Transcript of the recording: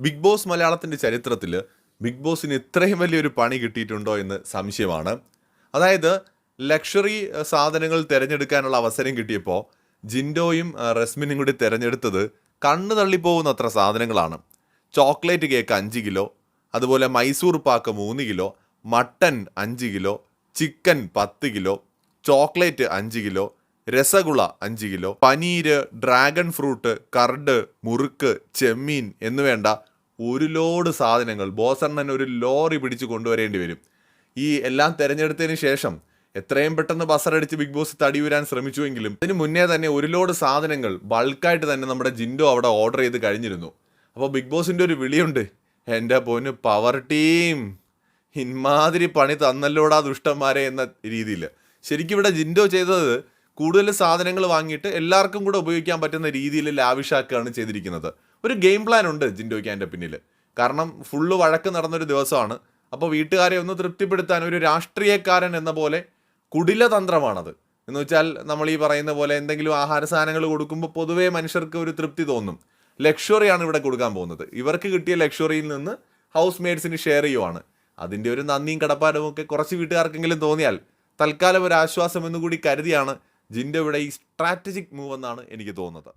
Big boss മലയാളത്തിന്റെ ചരിത്രത്തിൽ big ബോസിന് ഇത്രയും വലിയൊരു പണി കിട്ടിയിട്ടുണ്ടോ എന്ന് സംശയമാണ്. അതായത് ലക്ഷറി സാധനങ്ങൾ തിരഞ്ഞെടുക്കാനുള്ള അവസരം കിട്ടിയപ്പോൾ ജിൻഡോയും റെസ്മിനും കൂടി തിരഞ്ഞെടുത്തത് കണ്ണു തള്ളിപ്പോകുന്ന അത്ര സാധനങ്ങളാണ്. ചോക്ലേറ്റ് കേക്ക് അഞ്ച് കിലോ അതുപോലെ മൈസൂർ പാക്ക് മൂന്ന് കിലോ മട്ടൻ അഞ്ച് കിലോ ചിക്കൻ പത്ത് കിലോ ചോക്ലേറ്റ് അഞ്ച് കിലോ രസഗുള അഞ്ച് kilo paneer dragon fruit curd മുറുക്ക് ചെമ്മീൻ എന്ന് വേണ്ട ഒരു ലോഡ് സാധനങ്ങൾ ബോസണ്ണൻ ഒരു ലോറി പിടിച്ച് കൊണ്ടുവരേണ്ടി വരും. ഈ എല്ലാം തിരഞ്ഞെടുത്തതിന് ശേഷം എത്രയും പെട്ടെന്ന് ബസറടിച്ച് ബിഗ് ബോസ് തടി വരാൻ ശ്രമിച്ചുവെങ്കിലും അതിന് മുന്നേ തന്നെ ഒരു ലോഡ് സാധനങ്ങൾ ബൾക്കായിട്ട് തന്നെ നമ്മുടെ ജിൻഡോ അവിടെ ഓർഡർ ചെയ്ത് കഴിഞ്ഞിരുന്നു. അപ്പോൾ ബിഗ് ബോസിന്റെ ഒരു വിളിയുണ്ട്. എന്റെ പൊന്ന് പവർ ടീം. ഇമാതിരി പണി തന്നല്ലോടാ ദുഷ്ടന്മാരെ എന്ന രീതിയിൽ ശരിക്കും ഇവിടെ ജിൻഡോ ചെയ്തത് കൂടുതൽ സാധനങ്ങൾ വാങ്ങിയിട്ട് എല്ലാവർക്കും കൂടെ ഉപയോഗിക്കാൻ പറ്റുന്ന രീതിയിൽ ലാവിഷാക്കുകയാണ് ചെയ്തിരിക്കുന്നത്. ഒരു ഗെയിം പ്ലാൻ ഉണ്ട് ജിൻഡോയ്ക്ക് പിന്നിൽ. കാരണം ഫുള്ള് വഴക്ക് നടന്നൊരു ദിവസമാണ്. അപ്പോൾ വീട്ടുകാരെ ഒന്ന് തൃപ്തിപ്പെടുത്താൻ ഒരു രാഷ്ട്രീയക്കാരൻ എന്ന പോലെ കുടില തന്ത്രമാണത്. എന്ന് വെച്ചാൽ നമ്മൾ ഈ പറയുന്ന പോലെ എന്തെങ്കിലും ആഹാര സാധനങ്ങൾ കൊടുക്കുമ്പോൾ പൊതുവേ മനുഷ്യർക്ക് ഒരു തൃപ്തി തോന്നും. ലക്ഷറിയാണ് ഇവിടെ കൊടുക്കാൻ പോകുന്നത്. ഇവർക്ക് കിട്ടിയ ലക്ഷറിയിൽ നിന്ന് ഹൗസ് മെയ്ഡ്സിന് ഷെയർ ചെയ്യുവാണ്. അതിന്റെ ഒരു നന്ദിയും കടപ്പാടും ഒക്കെ കുറച്ച് വീട്ടുകാർക്കെങ്കിലും തോന്നിയാൽ തൽക്കാലം ഒരു ആശ്വാസം എന്നുകൂടി കരുതിയാണ് ജിൻഡോ ഇവിടെ ഈ സ്ട്രാറ്റജിക് മൂവ് എന്നാണ് എനിക്ക് തോന്നുന്നത്.